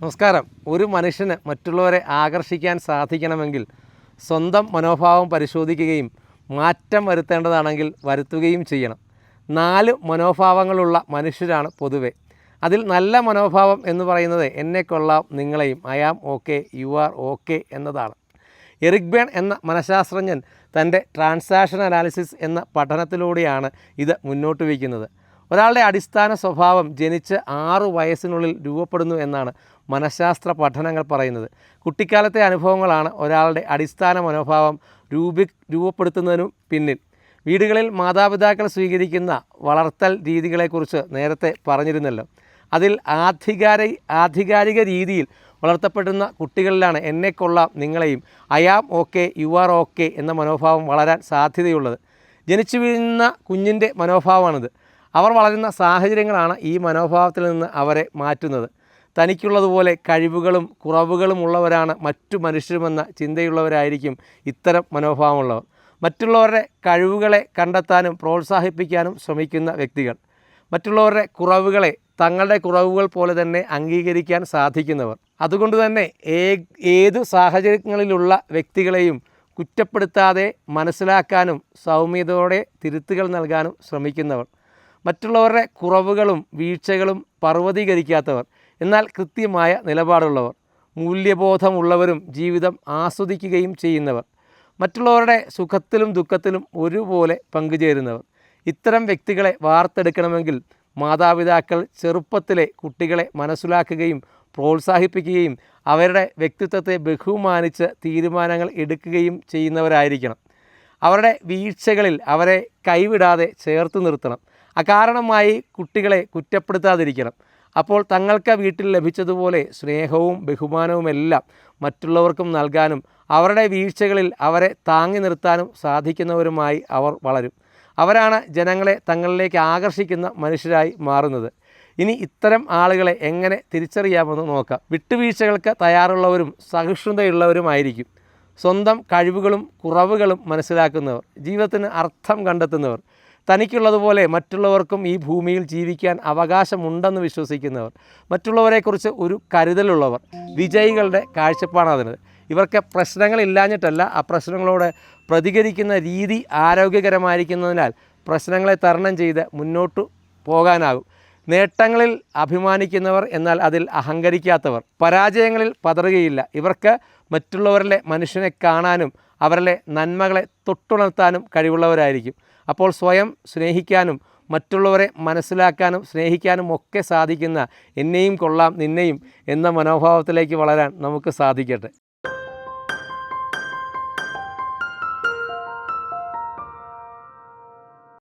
നമസ്കാരം. ഒരു മനുഷ്യന് മറ്റുള്ളവരെ ആകർഷിക്കാൻ സാധിക്കണമെങ്കിൽ സ്വന്തം മനോഭാവം പരിശോധിക്കുകയും മാറ്റം വരുത്തേണ്ടതാണെങ്കിൽ വരുത്തുകയും ചെയ്യണം. നാല് മനോഭാവങ്ങളുള്ള മനുഷ്യരാണ് പൊതുവെ. അതിൽ നല്ല മനോഭാവം എന്ന് പറയുന്നത് എന്നെ കൊള്ളാം നിങ്ങളെയും. I am okay you are okay എന്നതാണ്. എറിക് ബേൺ എന്ന മനഃശാസ്ത്രജ്ഞൻ തന്റെ ട്രാൻസാക്ഷൻ അനാലിസിസ് എന്ന പഠനത്തിലൂടെയാണ് ഇത് മുന്നോട്ട് വയ്ക്കുന്നത്. ഒരാളുടെ അടിസ്ഥാന സ്വഭാവം ജനിച്ച് ആറു വയസ്സിനുള്ളിൽ രൂപപ്പെടുന്നു എന്നാണ് മനഃശാസ്ത്ര പഠനങ്ങൾ പറയുന്നത്. കുട്ടിക്കാലത്തെ അനുഭവങ്ങളാണ് ഒരാളുടെ അടിസ്ഥാന മനോഭാവം രൂപി രൂപപ്പെടുത്തുന്നതിനും പിന്നിൽ. വീടുകളിൽ മാതാപിതാക്കൾ സ്വീകരിക്കുന്ന വളർത്തൽ രീതികളെക്കുറിച്ച് നേരത്തെ പറഞ്ഞിരുന്നല്ലോ. അതിൽ ആധികാര ആധികാരിക രീതിയിൽ വളർത്തപ്പെടുന്ന കുട്ടികളിലാണ് എന്നെ കൊള്ളാം നിങ്ങളെയും am okay you are okay എന്ന മനോഭാവം വളരാൻ സാധ്യതയുള്ളത്. ജനിച്ചു വീഴുന്ന കുഞ്ഞിന്റെ മനോഭാവമാണിത്. അവർ വളരുന്ന സാഹചര്യങ്ങളാണ് ഈ മനോഭാവത്തിൽ നിന്ന് അവരെ മാറ്റുന്നത്. തനിക്കുള്ളതുപോലെ കഴിവുകളും കുറവുകളും ഉള്ളവരാണ് മറ്റു മനുഷ്യരുമെന്ന ചിന്തയുള്ളവരായിരിക്കും ഇത്തരം മനോഭാവമുള്ളവർ. മറ്റുള്ളവരുടെ കഴിവുകളെ കണ്ടെത്താനും പ്രോത്സാഹിപ്പിക്കാനും ശ്രമിക്കുന്ന വ്യക്തികൾ. മറ്റുള്ളവരുടെ കുറവുകളെ തങ്ങളുടെ കുറവുകൾ പോലെ തന്നെ അംഗീകരിക്കാൻ സാധിക്കുന്നവർ. അതുകൊണ്ട് തന്നെ ഏതു സാഹചര്യങ്ങളിലുള്ള വ്യക്തികളെയും കുറ്റപ്പെടുത്താതെ മനസ്സിലാക്കാനും സൗമ്യതയോടെ തിരുത്തുകൾ നൽകാനും ശ്രമിക്കുന്നവർ. മറ്റുള്ളവരുടെ കുറവുകളും വീഴ്ചകളും പർവതീകരിക്കാത്തവർ എന്നാൽ കൃത്യമായ നിലപാടുള്ളവർ മൂല്യബോധമുള്ളവരും ജീവിതം ആസ്വദിക്കുകയും ചെയ്യുന്നവർ മറ്റുള്ളവരുടെ സുഖത്തിലും ദുഃഖത്തിലും ഒരുപോലെ പങ്കുചേരുന്നവർ. ഇത്തരം വ്യക്തികളെ വാർത്തെടുക്കണമെങ്കിൽ മാതാപിതാക്കൾ ചെറുപ്പത്തിലെ കുട്ടികളെ മനസ്സിലാക്കുകയും പ്രോത്സാഹിപ്പിക്കുകയും അവരുടെ വ്യക്തിത്വത്തെ ബഹുമാനിച്ച് തീരുമാനങ്ങൾ എടുക്കുകയും ചെയ്യുന്നവരായിരിക്കണം. അവരുടെ വീഴ്ചകളിൽ അവരെ കൈവിടാതെ ചേർത്ത് നിർത്തണം. അകാരണമായി കുട്ടികളെ കുറ്റപ്പെടുത്താതിരിക്കണം. അപ്പോൾ തങ്ങൾക്ക് വീട്ടിൽ ലഭിച്ചതുപോലെ സ്നേഹവും ബഹുമാനവും എല്ലാം മറ്റുള്ളവർക്കും നൽകാനും അവരുടെ വീഴ്ചകളിൽ അവരെ താങ്ങി നിർത്താനും സാധിക്കുന്നവരുമായി അവർ വളരും. അവരാണ് ജനങ്ങളെ തങ്ങളിലേക്ക് ആകർഷിക്കുന്ന മനുഷ്യരായി മാറുന്നത്. ഇനി ഇത്തരം ആളുകളെ എങ്ങനെ തിരിച്ചറിയാമെന്ന് നോക്കാം. വിട്ടുവീഴ്ചകൾക്ക് തയ്യാറുള്ളവരും സഹിഷ്ണുതയുള്ളവരുമായിരിക്കും. സ്വന്തം കഴിവുകളും കുറവുകളും മനസ്സിലാക്കുന്നവർ ജീവിതത്തിന് അർത്ഥം കണ്ടെത്തുന്നവർ തനിക്കുള്ളതുപോലെ മറ്റുള്ളവർക്കും ഈ ഭൂമിയിൽ ജീവിക്കാൻ അവകാശമുണ്ടെന്ന് വിശ്വസിക്കുന്നവർ മറ്റുള്ളവരെക്കുറിച്ച് ഒരു കരുതലുള്ളവർ വിജയികളുടെ കാഴ്ചപ്പാടാണ് അതിന് ഇവർക്ക് പ്രശ്നങ്ങൾ ഇല്ലാഞ്ഞിട്ടല്ല ആ പ്രശ്നങ്ങളോട് പ്രതികരിക്കുന്ന രീതി ആരോഗ്യകരമായിരിക്കുന്നതിനാൽ പ്രശ്നങ്ങളെ തരണം ചെയ്ത് മുന്നോട്ട് പോകാനാകും. നേട്ടങ്ങളിൽ അഭിമാനിക്കുന്നവർ എന്നാൽ അതിൽ അഹങ്കരിക്കാത്തവർ. പരാജയങ്ങളിൽ പതറുകയില്ല. ഇവർക്ക് മറ്റുള്ളവരിലെ മനുഷ്യനെ കാണാനും അവരിലെ നന്മകളെ തൊട്ടുണർത്താനും കഴിവുള്ളവരായിരിക്കും. അപ്പോൾ സ്വയം സ്നേഹിക്കാനും മറ്റുള്ളവരെ മനസ്സിലാക്കാനും സ്നേഹിക്കാനും ഒക്കെ സാധിക്കുന്ന എന്നെയും കൊള്ളാം നിന്നെയും എന്ന മനോഭാവത്തിലേക്ക് വളരാൻ നമുക്ക് സാധിക്കട്ടെ.